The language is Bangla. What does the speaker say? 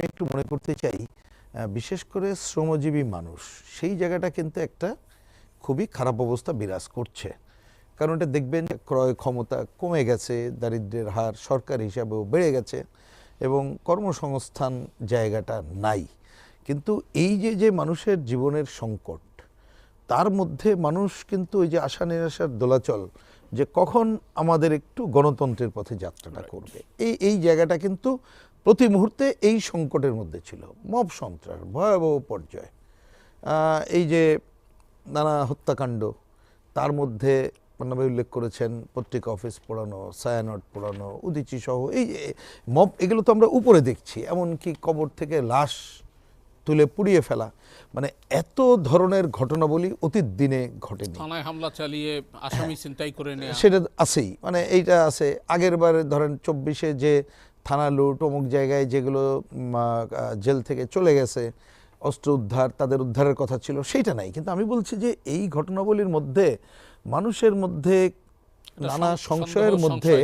আমি একটু মনে করতে চাই বিশেষ করে শ্রমজীবী মানুষ সেই জায়গাটা কিন্তু একটা খুবই খারাপ অবস্থা বিরাজ করছে। কারণ এটা দেখবেন ক্রয় ক্ষমতা কমে গেছে দারিদ্র্যের হার সরকার হিসাবেও বেড়ে গেছে এবং কর্মসংস্থান জায়গাটা নাই। কিন্তু এই যে যে মানুষের জীবনের সংকট তার মধ্যে মানুষ কিন্তু ওই যে আশা নিরাশার দোলাচল যে কখন আমাদের একটু গণতন্ত্রের পথে যাত্রাটা করবে। এই এই জায়গাটা কিন্তু প্রতি মুহূর্তে এই সংকটের মধ্যে ছিল। মব সন্ত্রাস ভয়াবহ পর্যায়ে। এই যে নানা হত্যাকাণ্ড তার মধ্যে পান্নাভাই উল্লেখ করেছেন পত্রিকা অফিস পোড়ানো সায়ানট পোড়ানো উদিচি সহ এই যে মব এগুলো তো আমরা উপরে দেখছি এমনকি কবর থেকে লাশ তুলে পুড়িয়ে ফেলা। মানে এত ধরনের ঘটনাবলী অতীত দিনে ঘটেনি। থানায় হামলা চালিয়ে আসামি ছিনতাই করে নেওয়া সেটা আছেই। মানে এইটা আছে। আগের বারে ধরেন চব্বিশে যে থানা লুট অমুক জায়গায় যেগুলো জেল থেকে চলে গেছে অস্ত্র উদ্ধার তাদের উদ্ধারের কথা ছিল সেইটা নাই কিন্তু আমি বলছি যে এই ঘটনাবলীর মধ্যে মানুষের মধ্যে নানা সংশয়ের মধ্যে।